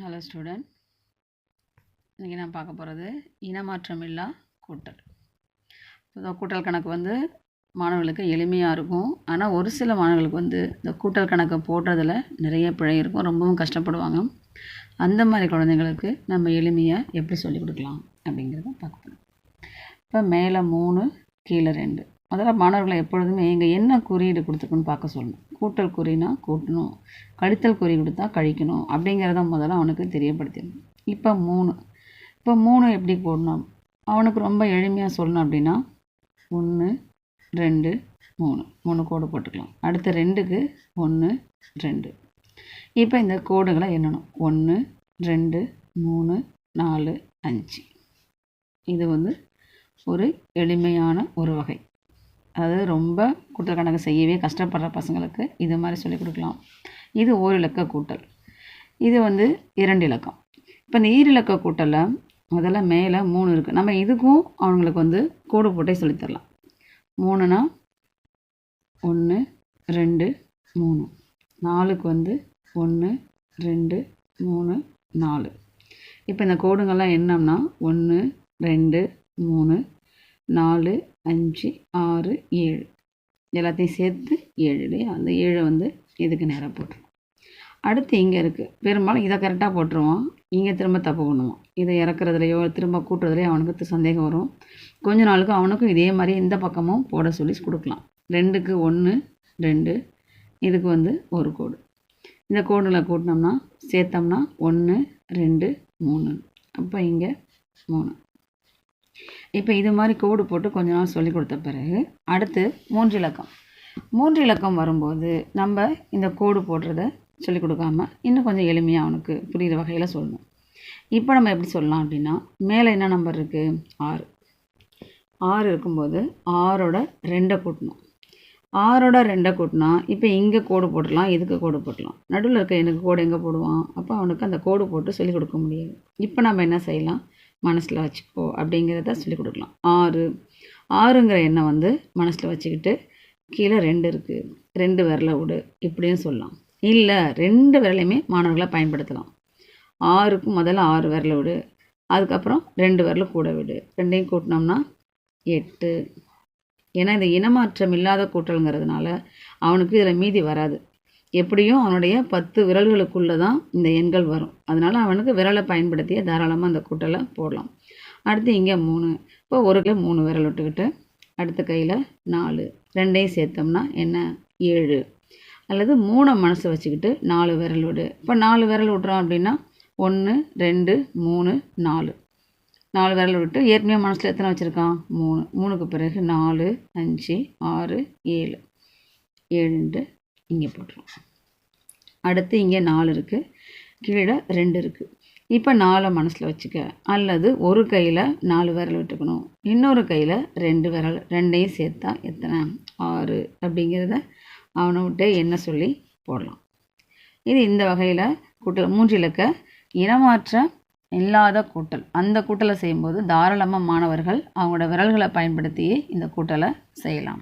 Hello student இன்றைக்கி நான் பார்க்க போகிறது இனமாற்றமில்லா கூட்டல். இந்த கூட்டல் கணக்கு வந்து மாணவர்களுக்கு எளிமையாக இருக்கும். ஆனால் ஒரு சில மாணவர்களுக்கு வந்து இந்த கூட்டல் கணக்கை போடுறதில் நிறைய பிழை இருக்கும். ரொம்பவும் கஷ்டப்படுவாங்க. அந்த மாதிரி குழந்தைங்களுக்கு நம்ம எளிமையாக எப்படி சொல்லிக் கொடுக்கலாம் அப்படிங்கிறத பார்க்க போகிறோம் இப்போ மேலே மூணு கீழே ரெண்டு. முதல்ல மாணவர்களை எப்பொழுதுமே இங்கே என்ன குறியீடு கொடுத்துருக்குன்னு பார்க்க சொல்லணும் கூட்டல் குறினா கூட்டணும். கழித்தல் குறி கொடுத்தா கழிக்கணும். அப்படிங்கிறத முதல்ல அவனுக்கு தெரியப்படுத்திடணும். இப்போ மூணு. இப்போ மூணு எப்படி போடணும்? அவனுக்கு ரொம்ப எளிமையாக சொல்லணும் அப்படின்னா ஒன்று ரெண்டு மூணு. மூணு கோடு போட்டுக்கலாம். அடுத்த ரெண்டுக்கு ஒன்று ரெண்டு. இப்போ இந்த கோடுகளை எண்ணணும். ஒன்று ரெண்டு மூணு நாலு அஞ்சு. இது வந்து ஒரு எளிமையான ஒரு வகை. அதாவது ரொம்ப கூட்டல் கணக்கு செய்யவே கஷ்டப்படுற பசங்களுக்கு இது மாதிரி சொல்லிக் கொடுக்கலாம். இது ஓர் இலக்க கூட்டல். இது வந்து இரண்டு இலக்கம். இப்போ இந்த ஈரிலக்க கூட்டலில் முதல்ல மேலே மூணு இருக்குது நம்ம இதுக்கும் அவங்களுக்கு வந்து கோடு போட்டே சொல்லித்தரலாம் மூணுனா ஒன்று ரெண்டு மூணு. நாலுக்கு வந்து ஒன்று ரெண்டு மூணு நாலு. இப்போ இந்த கோடுங்கள்லாம் என்னம்னா ஒன்று ரெண்டு மூணு நாலு அஞ்சு ஆறு ஏழு. எல்லாத்தையும் சேர்த்து ஏழு இல்லையா? அந்த ஏழை வந்து இதுக்கு நேராக போட்டுருவோம் அடுத்து இங்கே இருக்குது பெரும்பாலும் இதை கரெக்டாக போட்டுருவான். இங்கே திரும்ப தப்பு பண்ணுவான். இதை இறக்குறதுலையோ திரும்ப கூட்டுறதுலையோ அவனுக்கு சந்தேகம் வரும். கொஞ்ச நாளுக்கு அவனுக்கும் இதே மாதிரி இந்த பக்கமும் போட சொல்லி கொடுக்கலாம். ரெண்டுக்கு ஒன்று ரெண்டு. இதுக்கு வந்து ஒரு கோடு. இந்த கோடில் கூட்டினோம்னா சேர்த்தோம்னா ஒன்று ரெண்டு மூணு. அப்போ இங்கே மூணு. இப்போ இது மாதிரி கோடு போட்டு கொஞ்ச நாள் சொல்லி கொடுத்த பிறகு அடுத்து மூன்று இலக்கம் மூன்று இலக்கம் வரும்போது நம்ம இந்த கோடு போடுறத சொல்லி கொடுக்காம இன்னும் கொஞ்சம் எளிமையாக அவனுக்கு புரிகிற வகையில் சொல்லணும். இப்போ நம்ம எப்படி சொல்லலாம் அப்படின்னா மேலே என்ன நம்பர் இருக்குது ஆறு. ஆறு இருக்கும்போது ஆறோட ரெண்டை கூட்டணும். ஆறோட ரெண்டை கூட்டினா இப்போ இங்கே கோடு போடலாம் இதுக்கு கோடு போட்டலாம் நடுவில் இருக்க எனக்கு கோடு எங்கே போடுவான்? அப்போ அவனுக்கு அந்த கோடு போட்டு சொல்லிக் கொடுக்க முடியாது. இப்போ நம்ம என்ன செய்யலாம்? மனசில் வச்சுக்கோ அப்படிங்கிறத சொல்லிக் கொடுக்கலாம். ஆறு. ஆறுங்கிற எண்ணம் வந்து மனசில் வச்சுக்கிட்டு கீழே ரெண்டு இருக்குது ரெண்டு விரலை விடு இப்படின்னு சொல்லலாம். இல்லை ரெண்டு விரலையுமே மாணவர்களை பயன்படுத்தலாம். ஆறுக்கு முதல்ல ஆறு விரலை விடு. அதுக்கப்புறம் ரெண்டு விரல கூட விடு. ரெண்டையும் கூட்டினோம்னா எட்டு. ஏன்னா இந்த இனமாற்றம் இல்லாத கூட்டல்ங்கிறதுனால அவனுக்கு இதில் மீதி வராது. எப்படியும் அவனுடைய பத்து விரல்களுக்குள்ளே தான் இந்த எண்கள் வரும். அதனால் அவனுக்கு விரலை பயன்படுத்தியே தாராளமாக அந்த கூட்டலை போடலாம். அடுத்து இங்கே மூணு. இப்போ ஒரு கிலோ மூணு விரல் விட்டுக்கிட்டு அடுத்த கையில் நாலு. ரெண்டையும் சேர்த்தோம்னா என்ன? ஏழு. அல்லது மூணை மனசு வச்சுக்கிட்டு நாலு விரல் விடு. இப்போ நாலு விரல் விட்றோம் அப்படின்னா ஒன்று ரெண்டு மூணு நாலு. நாலு விரல் விட்டு ஏற்கனவே மனசில் எத்தனை வச்சுருக்கான்? மூணு. மூணுக்கு பிறகு நாலு அஞ்சு ஆறு ஏழு. ஏழுன்ட்டு இங்கே போட்டுருவோம். அடுத்து இங்கே நாலு இருக்குது கீழே ரெண்டு இருக்குது இப்போ நாலை மனசில் வச்சுக்க. அல்லது ஒரு கையில் நாலு விரல் விட்டுக்கணும். இன்னொரு கையில் ரெண்டு விரல் ரெண்டையும் சேர்த்தா எத்தனை? ஆறு அப்படிங்கிறத அவனை விட்டு என்ன சொல்லி போடலாம். இது இந்த வகையில் கூட்டல் மூன்று இலக்க இனமாற்ற இல்லாத கூட்டல். அந்த கூட்டலை செய்யும்போது தாராளமாக மாணவர்கள் அவங்களோட விரல்களை பயன்படுத்தியே இந்த கூட்டலை செய்யலாம்.